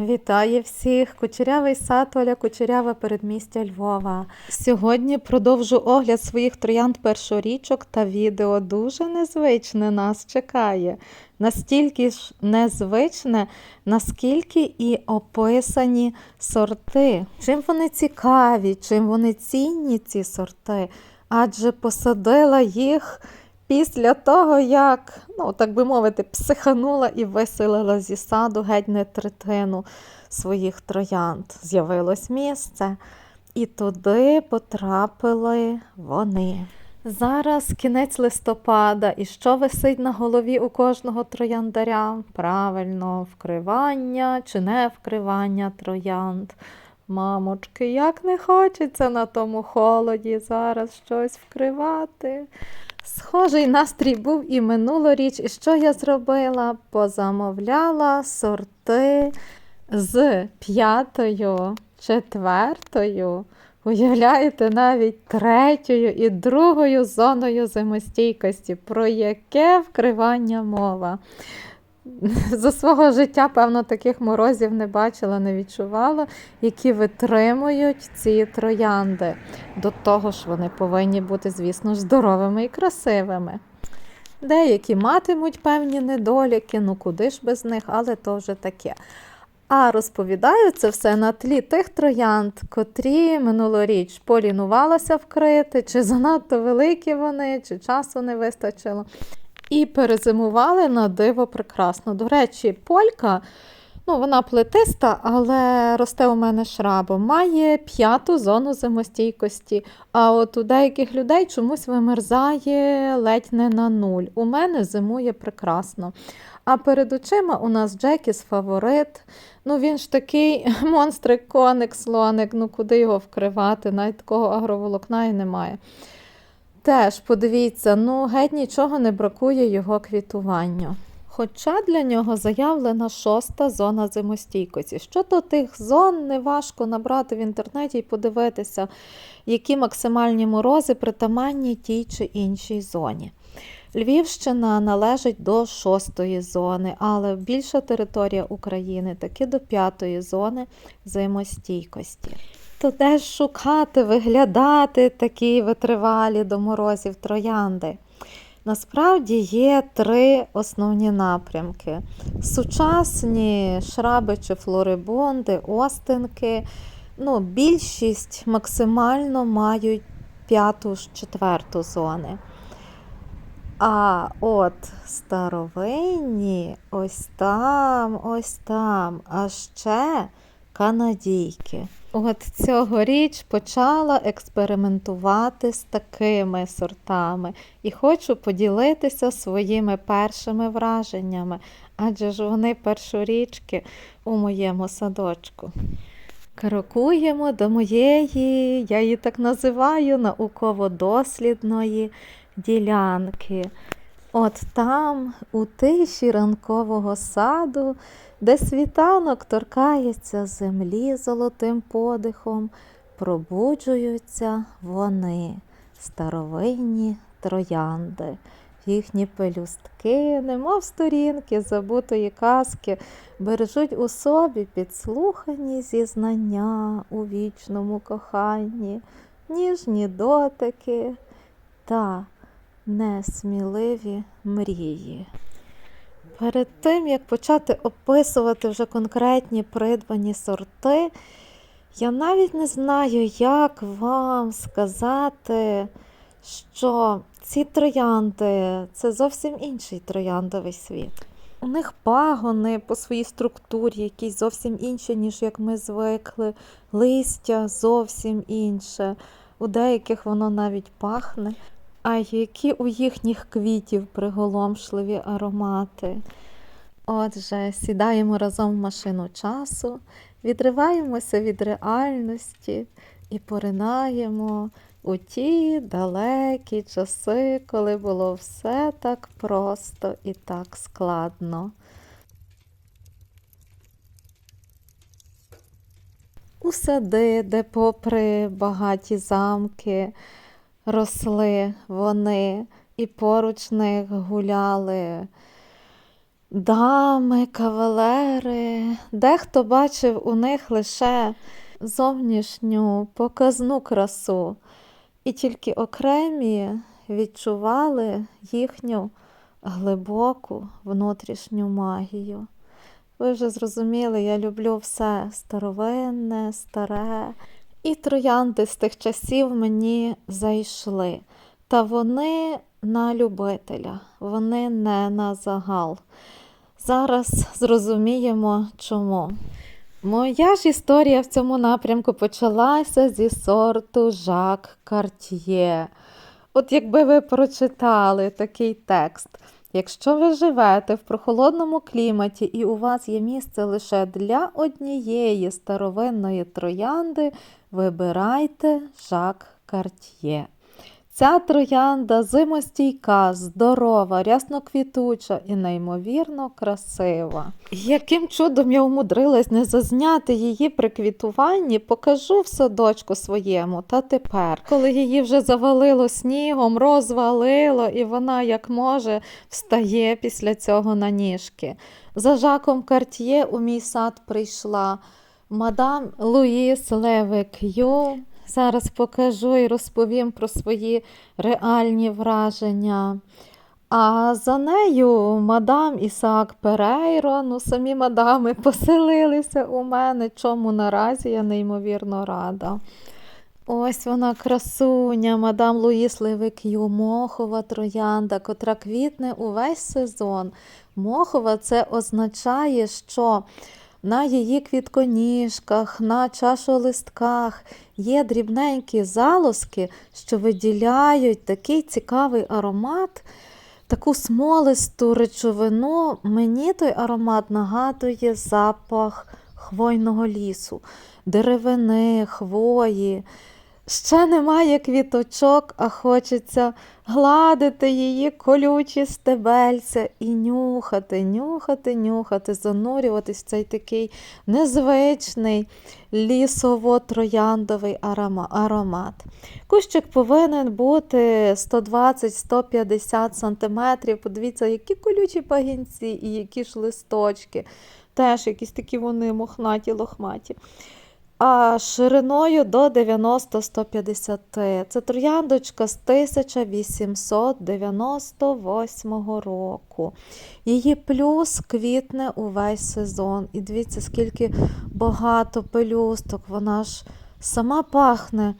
Вітаю всіх! Кучерявий сад Оля Кучерява передмістя Львова. Сьогодні продовжу огляд своїх троянд першорічок та відео дуже незвичне нас чекає. Настільки ж незвичне, наскільки і описані сорти. Чим вони цікаві, чим вони цінні, ці сорти. Адже посадила їх після того, як, ну, так би мовити, психанула і виселила зі саду геть не третину своїх троянд. З'явилось місце, і туди потрапили вони. Зараз кінець листопада, і що висить на голові у кожного трояндаря? Правильно, вкривання чи не вкривання троянд. Мамочки, як не хочеться на тому холоді зараз щось вкривати. Схожий настрій був і минулоріч. І що я зробила? Позамовляла сорти з п'ятою, четвертою, уявляєте, навіть третьою і другою зоною зимостійкості. Про яке вкривання мова? За свого життя, певно, таких морозів не бачила, не відчувала, які витримують ці троянди. До того ж, вони повинні бути, звісно здоровими і красивими. Деякі матимуть певні недоліки, ну куди ж без них, але то вже таке. А розповідаю це все на тлі тих троянд, котрі минулоріч полінувалася вкрити, чи занадто великі вони, чи часу не вистачило. І перезимували на диво прекрасно. До речі, полька, ну вона плетиста, але росте у мене шрабом, має п'яту зону зимостійкості. А от у деяких людей чомусь вимерзає ледь не на нуль. У мене зимує прекрасно. А перед очима у нас Джекіс фаворит. Ну він ж такий монстрик, коник, слоник, ну куди його вкривати, навіть такого агроволокна і немає. Теж, подивіться, ну геть нічого не бракує його квітуванню. Хоча для нього заявлена шоста зона зимостійкості. Щодо тих зон, неважко набрати в інтернеті і подивитися, які максимальні морози притаманні тій чи іншій зоні. Львівщина належить до шостої зони, але більша територія України таки до п'ятої зони зимостійкості. То де ж шукати, виглядати такі витривалі до морозів троянди? Насправді є три основні напрямки: сучасні шраби чи флорибунди, остинки. Ну, Більшість максимально мають п'яту четверту зони. А от старовинні ось там, ось там, а ще канадійки. От цьогоріч почала експериментувати з такими сортами і хочу поділитися своїми першими враженнями, адже ж вони першорічки у моєму садочку. Крокуємо до моєї, я її так називаю, науково-дослідної ділянки. От там, у тиші ранкового саду, де світанок торкається землі золотим подихом, пробуджуються вони, старовинні троянди. Їхні пелюстки, немов сторінки забутої казки, бережуть у собі підслухані зізнання у вічному коханні, ніжні дотики та несміливі мрії. Перед тим, як почати описувати вже конкретні придбані сорти, я навіть не знаю, як вам сказати, що ці троянди це зовсім інший трояндовий світ. У них пагони по своїй структурі, якісь зовсім інші, ніж як ми звикли, листя зовсім інше. У деяких воно навіть пахне. А які у їхніх квітів приголомшливі аромати. Отже, сідаємо разом в машину часу, відриваємося від реальності і поринаємо у ті далекі часи, коли було все так просто і так складно. У сади, де попри багаті замки, росли вони і поруч них гуляли Дами, кавалери, дехто бачив у них лише зовнішню показну красу, і тільки окремі відчували їхню глибоку внутрішню магію. Ви вже зрозуміли, я люблю все старовинне, старе. І троянди з тих часів мені зайшли. Та вони на любителя, вони не на загал. Зараз зрозуміємо чому. Моя ж історія в цьому напрямку почалася зі сорту Жак Карт'є. От якби ви прочитали такий текст. Якщо ви живете в прохолодному кліматі і у вас є місце лише для однієї старовинної троянди, вибирайте Жак Карт'є. Ця троянда зимостійка, здорова, рясноквітуча і неймовірно красива. Яким чудом я умудрилась не зазняти її при квітуванні, покажу в садочку своєму. Та тепер, коли її вже завалило снігом, розвалило, і вона, як може, встає після цього на ніжки. За Жаком Карт'є у мій сад прийшла мадам Луїс Левек'ю. Зараз покажу і розповім про свої реальні враження. А за нею мадам Ісаак Перейро, ну самі мадами поселилися у мене, чому наразі я неймовірно рада. Ось вона красуня, мадам Луїс Левик'ю, мохова троянда, котра квітне увесь сезон. Мохова це означає, що на її квітконіжках, на чашолистках є дрібненькі залоски, що виділяють такий цікавий аромат, таку смолисту речовину. Мені той аромат нагадує запах хвойного лісу, деревини, хвої. Ще немає квіточок, а хочеться гладити її колючі стебельця і нюхати, нюхати, нюхати, занурюватись в цей такий незвичний лісово-трояндовий аромат. Кущик повинен бути 120-150 см. Подивіться, які колючі пагінці і які ж листочки. Теж якісь такі вони мохнаті, лохматі а шириною до 90-150. Це трояндочка з 1898 року. Її плюс квітне увесь сезон. І дивіться, скільки багато пелюсток, вона ж сама пахне.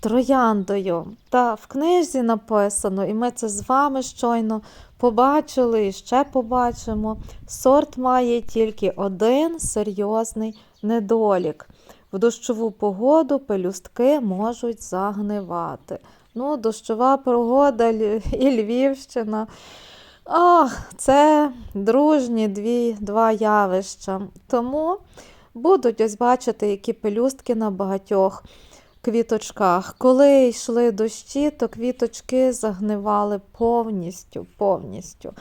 Трояндою. Та в книжці написано, і ми це з вами щойно побачили і ще побачимо. Сорт має тільки один серйозний недолік. В дощову погоду пелюстки можуть загнивати. Ну, Дощова погода і Львівщина. Ох, це дружні дві, два явища. Тому будуть ось бачити, які пелюстки на багатьох квіточках. Коли йшли дощі, то квіточки загнивали повністю, повністю.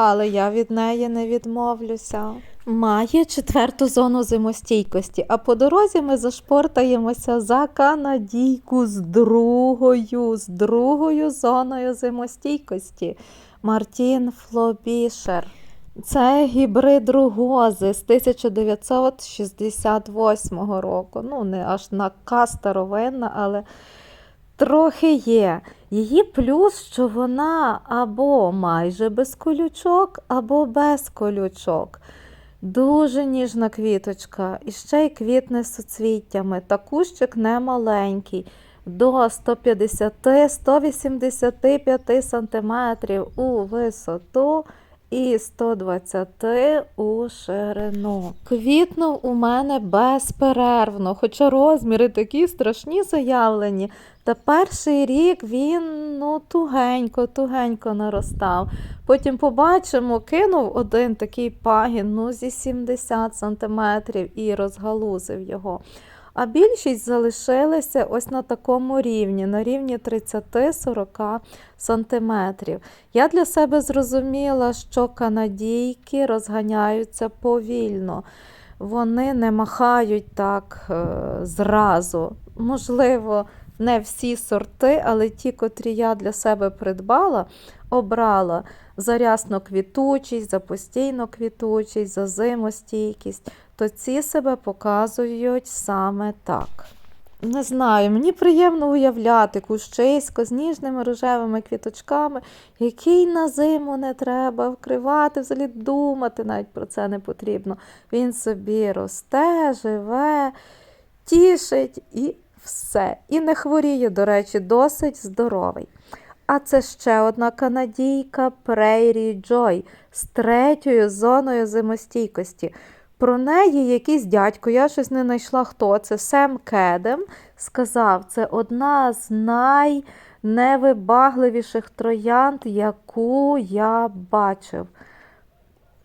Але я від неї не відмовлюся. Має четверту зону зимостійкості, а по дорозі ми зашпортаємося за канадійку з другою, з другою зоною зимостійкості. Мартін Флобішер. Це гібрид ругози з 1968 року. Ну, не аж нака старовинна, але трохи є. Її плюс, що вона або майже без колючок, або без колючок. Дуже ніжна квіточка, і ще й квітне суцвіттями. Та кущик не маленький, до 150-185 см у висоту і 120 у ширину. Квітнув у мене безперервно, хоча розміри такі страшні заявлені. Та перший рік він ну, тугенько-тугенько наростав. Потім побачимо, кинув один такий пагін ну, зі 70 см і розгалузив його. А більшість залишилися ось на такому рівні, на рівні 30-40 см. Я для себе зрозуміла, що канадійки розганяються повільно. Вони не махають так е, зразу. Можливо, не всі сорти, але ті, котрі я для себе придбала, обрала за рясно квітучість, за постійно квітучість, за зимостійкість, то ці себе показують саме так. Не знаю, мені приємно уявляти кущисько з ніжними рожевими квіточками, який на зиму не треба вкривати, взагалі думати навіть про це не потрібно. Він собі росте, живе, тішить і все. І не хворіє, до речі, досить здоровий. А це ще одна канадійка Prairie Joy з третьою зоною зимостійкості. Про неї якийсь дядько, я щось не знайшла, хто це. Сем Кедем сказав, це одна з найневибагливіших троянд, яку я бачив.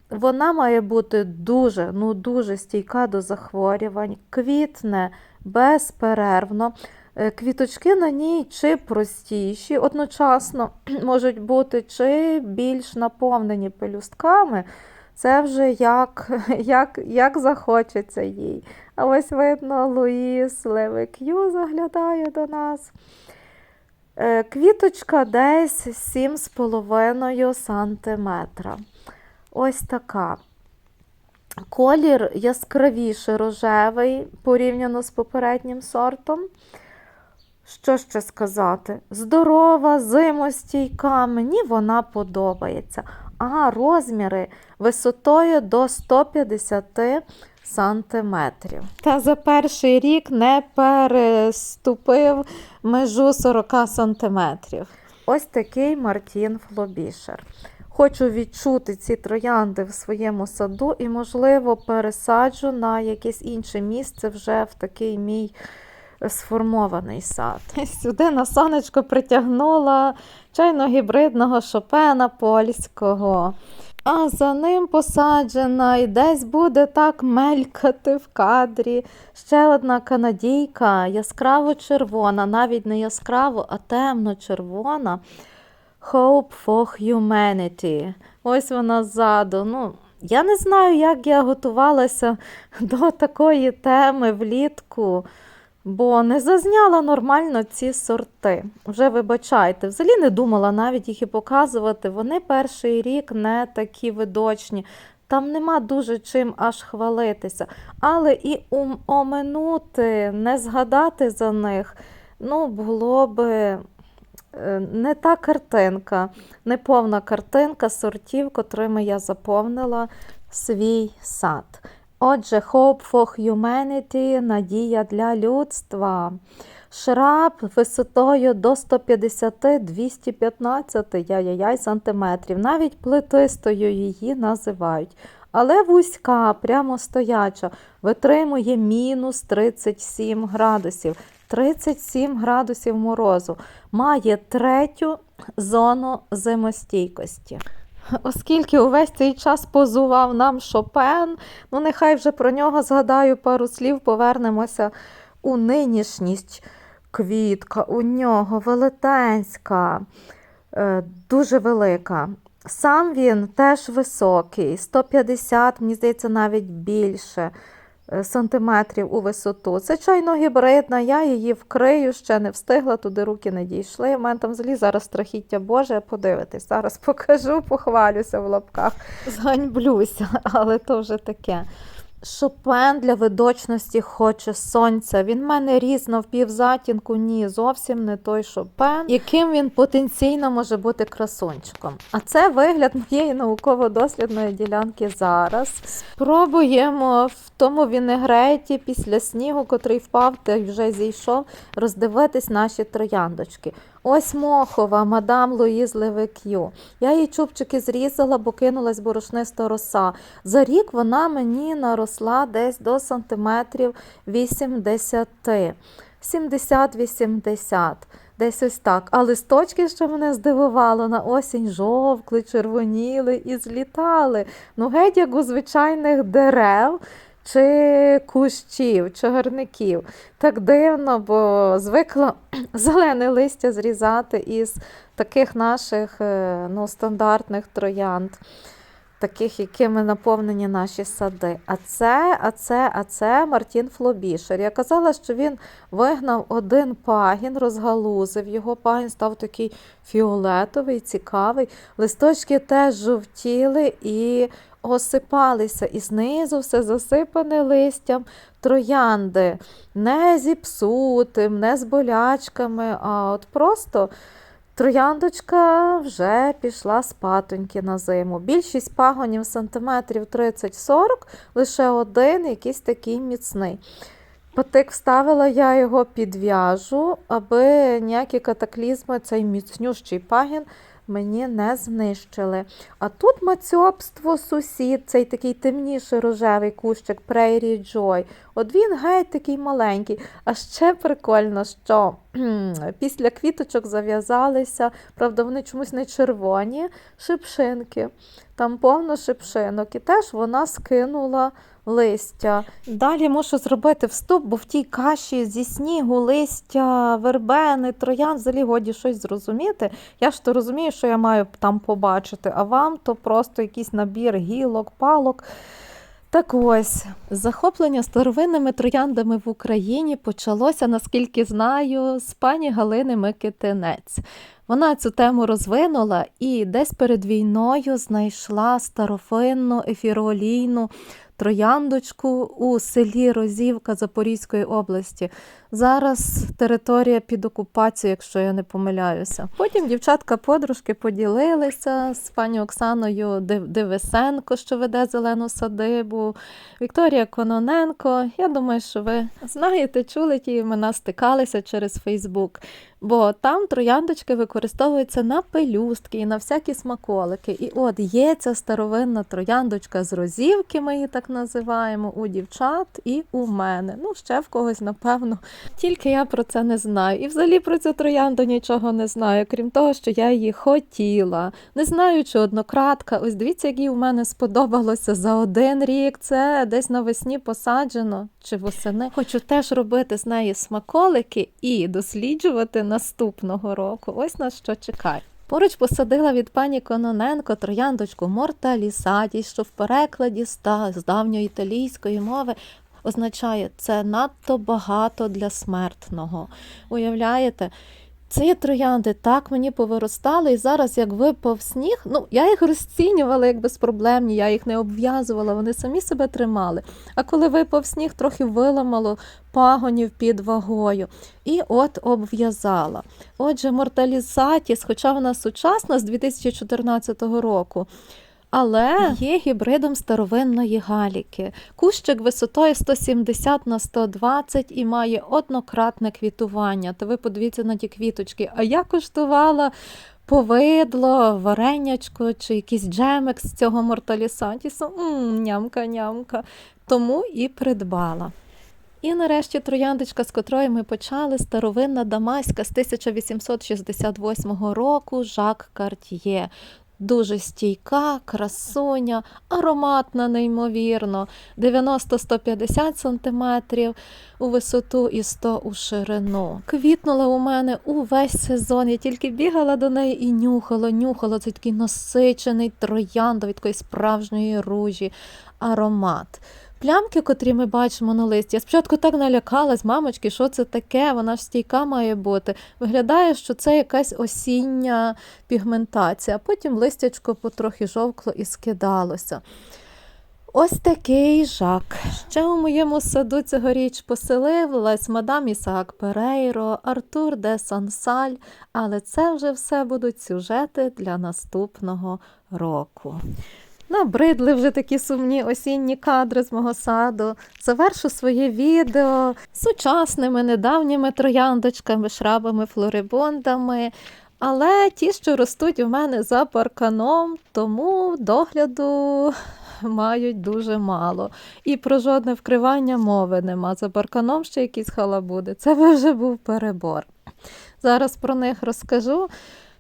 Вона має бути дуже, ну дуже стійка до захворювань, квітне безперервно. Е, Квіточки на ній чи простіші, одночасно можуть бути, чи більш наповнені пелюстками. Це вже як, як, як захочеться їй. А ось видно, Луїс Левик'ю заглядає до нас. Е, Квіточка десь 7,5 см. Ось така. Колір яскравіше рожевий порівняно з попереднім сортом. Що ще сказати? Здорова, зимостійка, мені вона подобається. А розміри висотою до 150 сантиметрів. Та за перший рік не переступив межу 40 сантиметрів. Ось такий Мартін Флобішер. Хочу відчути ці троянди в своєму саду і, можливо, пересаджу на якесь інше місце вже в такий мій сформований сад. Сюди на сонечко притягнула чайно-гібридного шопена польського. А за ним посаджена і десь буде так мелькати в кадрі. Ще одна канадійка, яскраво червона, навіть не яскраво, а темно-червона. Hope for Humanity. Ось вона ззаду. Ну, я не знаю, як я готувалася до такої теми влітку, бо не зазняла нормально ці сорти. Вже вибачайте, взагалі не думала навіть їх і показувати. Вони перший рік не такі видочні. Там нема дуже чим аж хвалитися. Але і оминути, не згадати за них, ну, було би не та картинка, не повна картинка сортів, котрими я заповнила свій сад. Отже, Hope for Humanity – надія для людства. Шраб висотою до 150-215 яй-яй сантиметрів. Навіть плетистою її називають. Але вузька, прямо стояча, витримує мінус 37 градусів. 37 градусів морозу. Має третю зону зимостійкості. Оскільки увесь цей час позував нам Шопен, ну нехай вже про нього згадаю пару слів, повернемося у нинішність. Квітка у нього велетенська, е, дуже велика. Сам він теж високий, 150, мені здається, навіть більше е, сантиметрів у висоту. Це чайно гібридна, я її вкрию, ще не встигла, туди руки не дійшли. У мене там взагалі зараз страхіття Боже, подивитись. Зараз покажу, похвалюся в лапках. Зганьблюся, але то вже таке. Шопен для видочності хоче сонця. Він в мене ріс на впівзатінку. Ні, зовсім не той Шопен, яким він потенційно може бути красунчиком. А це вигляд моєї науково-дослідної ділянки зараз. Спробуємо в тому вінегреті після снігу, котрий впав та вже зійшов, роздивитись наші трояндочки. Ось мохова, мадам Луїз Левек'ю. Я її чубчики зрізала, бо кинулась борошниста роса. За рік вона мені наросла десь до сантиметрів 80. 70-80. Десь ось так. А листочки, що мене здивувало, на осінь жовкли, червоніли і злітали. Ну, геть як у звичайних дерев чи кущів, чагарників. Так дивно, бо звикла зелене листя зрізати із таких наших е, ну, стандартних троянд. таких, якими наповнені наші сади. А це, а це, а це Мартін Флобішер. Я казала, що він вигнав один пагін, розгалузив його. Пагін став такий фіолетовий, цікавий. Листочки теж жовтіли і осипалися, і знизу все засипане листям троянди, не зіпсутим, не з болячками, а от просто. Трояндочка вже пішла з патоньки на зиму. Більшість пагонів сантиметрів 30-40, лише один якийсь такий міцний. Патик вставила я його під в'яжу, аби ніякі катаклізми цей міцнющий пагін мені не знищили. А тут мацьобство сусід, цей такий темніший рожевий кущик Prairie Joy. От він геть такий маленький. А ще прикольно, що після квіточок зав'язалися, правда, вони чомусь не червоні шипшинки. Там повно шипшинок, і теж вона скинула листя. Далі мушу зробити вступ, бо в тій каші зі снігу, листя, вербени, троян, взагалі годі щось зрозуміти. Я ж то розумію, що я маю там побачити, а вам то просто якийсь набір гілок, палок. Так ось, захоплення старовинними трояндами в Україні почалося, наскільки знаю, з пані Галини Микитинець. Вона цю тему розвинула і десь перед війною знайшла старовинну ефіроолійну трояндочку у селі Розівка Запорізької області. Зараз територія під окупацією, якщо я не помиляюся. Потім дівчатка-подружки поділилися з пані Оксаною Див- Дивисенко, що веде зелену садибу, Вікторія Кононенко. Я думаю, що ви знаєте, чули ті імена, стикалися через Фейсбук. Бо там трояндочки використовуються на пелюстки і на всякі смаколики. І от є ця старовинна трояндочка з розівки, ми її так називаємо, у дівчат і у мене. Ну, ще в когось, напевно. Тільки я про це не знаю. І взагалі про цю троянду нічого не знаю, крім того, що я її хотіла. Не знаю, чи однократка. Ось дивіться, як їй у мене сподобалося за один рік. Це десь навесні посаджено чи восени. Хочу теж робити з неї смаколики і досліджувати наступного року. Ось на що чекаю. Поруч посадила від пані Кононенко трояндочку морталісаді, що в перекладі ста з давньої італійської мови означає це надто багато для смертного. Уявляєте? Ці троянди так мені повиростали, і зараз, як випав сніг, ну я їх розцінювала як безпроблемні, я їх не обв'язувала, вони самі себе тримали. А коли випав сніг, трохи виламало пагонів під вагою. І от обв'язала. Отже, Морталізатіс, хоча вона сучасна з 2014 року. Але є гібридом старовинної галіки. Кущик висотою 170 на 120 і має однократне квітування. То ви подивіться на ті квіточки. А я коштувала повидло, варенячко чи якийсь джемик з цього морталісантісу. Нямка-нямка. Тому і придбала. І нарешті трояндочка, з котрої ми почали, старовинна дамаська з 1868 року Жак Карт'є. Дуже стійка, красуня, ароматна, неймовірно, 90-150 см у висоту і 100 у ширину. Квітнула у мене увесь сезон. Я тільки бігала до неї і нюхала, нюхала. Це такий насичений трояндовий, такої справжньої ружі аромат. Плямки, котрі ми бачимо на листі, я спочатку так налякалась, мамочки, що це таке? Вона ж стійка має бути. Виглядає, що це якась осіння пігментація, потім листячко потрохи жовкло і скидалося. Ось такий жак. Ще у моєму саду цьогоріч поселилась мадам Ісаак Перейро, Артур де Сансаль, але це вже все будуть сюжети для наступного року. Набридли вже такі сумні осінні кадри з мого саду. Завершу своє відео сучасними недавніми трояндочками, шрабами, флорибондами. Але ті, що ростуть у мене за парканом, тому догляду мають дуже мало. І про жодне вкривання мови нема. За парканом ще якісь халабуди. Це вже був перебор. Зараз про них розкажу.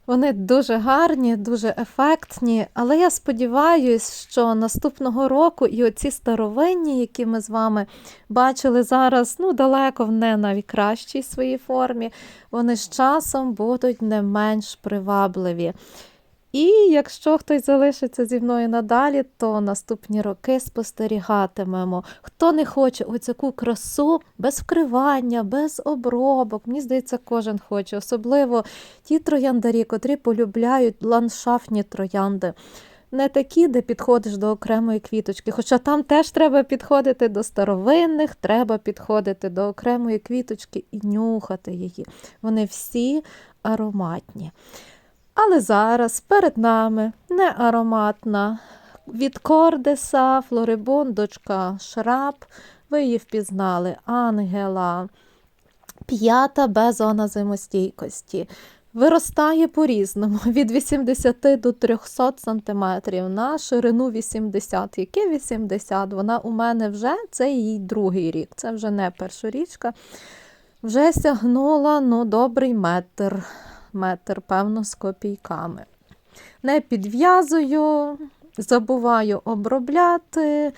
Вони дуже гарні, дуже ефектні, але я сподіваюся, що наступного року і оці старовинні, які ми з вами бачили зараз, ну далеко в не найкращій своїй формі, вони з часом будуть не менш привабливі. І якщо хтось залишиться зі мною надалі, то наступні роки спостерігатимемо. Хто не хоче оцяку красу без вкривання, без обробок, мені здається, кожен хоче, особливо ті трояндарі, котрі полюбляють ландшафтні троянди. Не такі, де підходиш до окремої квіточки. Хоча там теж треба підходити до старовинних, треба підходити до окремої квіточки і нюхати її. Вони всі ароматні. Але зараз перед нами не ароматна від Кордеса, Флорибундочка, Шраб. Ви її впізнали, Ангела. П'ята безона зимостійкості. Виростає по-різному від 80 до 300 сантиметрів на ширину 80. Яке 80? Вона у мене вже це її другий рік. Це вже не першорічка. Вже сягнула ну, добрий метр. Метр, певно, з копійками. Не підв'язую, забуваю обробляти.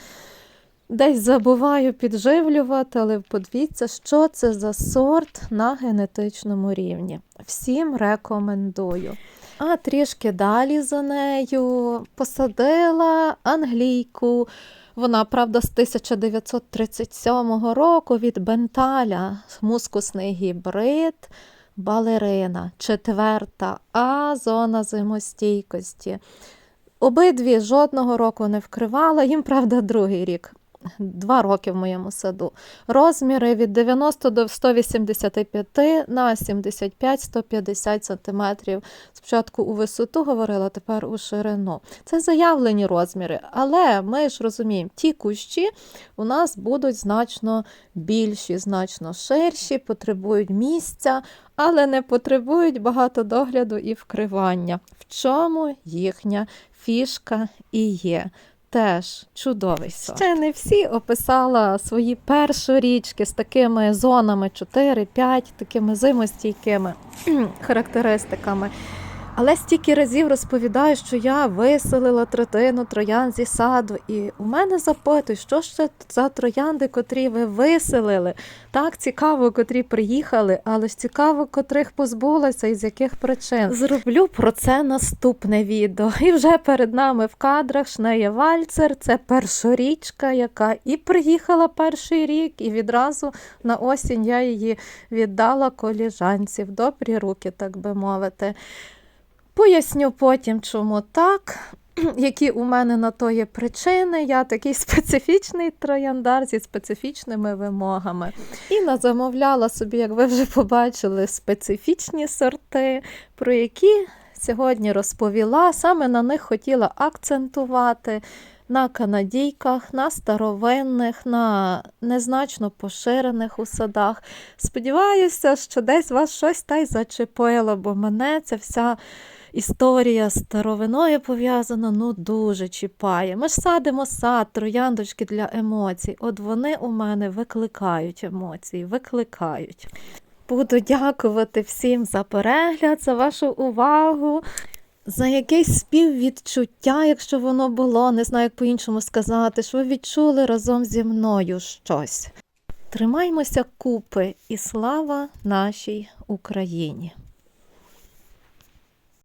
Десь забуваю підживлювати, але подивіться, що це за сорт на генетичному рівні. Всім рекомендую. А трішки далі за нею посадила англійку. Вона, правда, з 1937 року від Бенталя, мускусний гібрид, балерина, четверта А зона зимостійкості. Обидві жодного року не вкривала, їм, правда, другий рік. Два роки в моєму саду. Розміри від 90 до 185 на 75-150 см. Спочатку у висоту говорила, тепер у ширину. Це заявлені розміри, але ми ж розуміємо, ті кущі у нас будуть значно більші, значно ширші, потребують місця, але не потребують багато догляду і вкривання. В чому їхня фішка і є? Теж чудовий сорт. Ще не всі описала свої першорічки з такими зонами 4-5, такими зимостійкими характеристиками. Але стільки разів розповідаю, що я виселила третину троян зі саду, і у мене запитують, що ж за троянди, котрі ви виселили. Так цікаво, котрі приїхали, але ж цікаво, котрих позбулася і з яких причин. Зроблю про це наступне відео. І вже перед нами в кадрах Шнея Вальцер. Це першорічка, яка і приїхала перший рік, і відразу на осінь я її віддала коліжанці в добрі руки, так би мовити. Поясню потім, чому так, які у мене на то є причини. Я такий специфічний трояндар зі специфічними вимогами. І замовляла собі, як ви вже побачили, специфічні сорти, про які сьогодні розповіла. Саме на них хотіла акцентувати. На канадійках, на старовинних, на незначно поширених у садах. Сподіваюся, що десь вас щось та й зачепило, бо мене ця вся історія з старовиною пов'язана, ну дуже чіпає. Ми ж садимо сад, трояндочки для емоцій. От вони у мене викликають емоції, викликають. Буду дякувати всім за перегляд, за вашу увагу. За якесь співвідчуття, якщо воно було, не знаю, як по-іншому сказати, що ви відчули разом зі мною щось. Тримаймося купи і слава нашій Україні!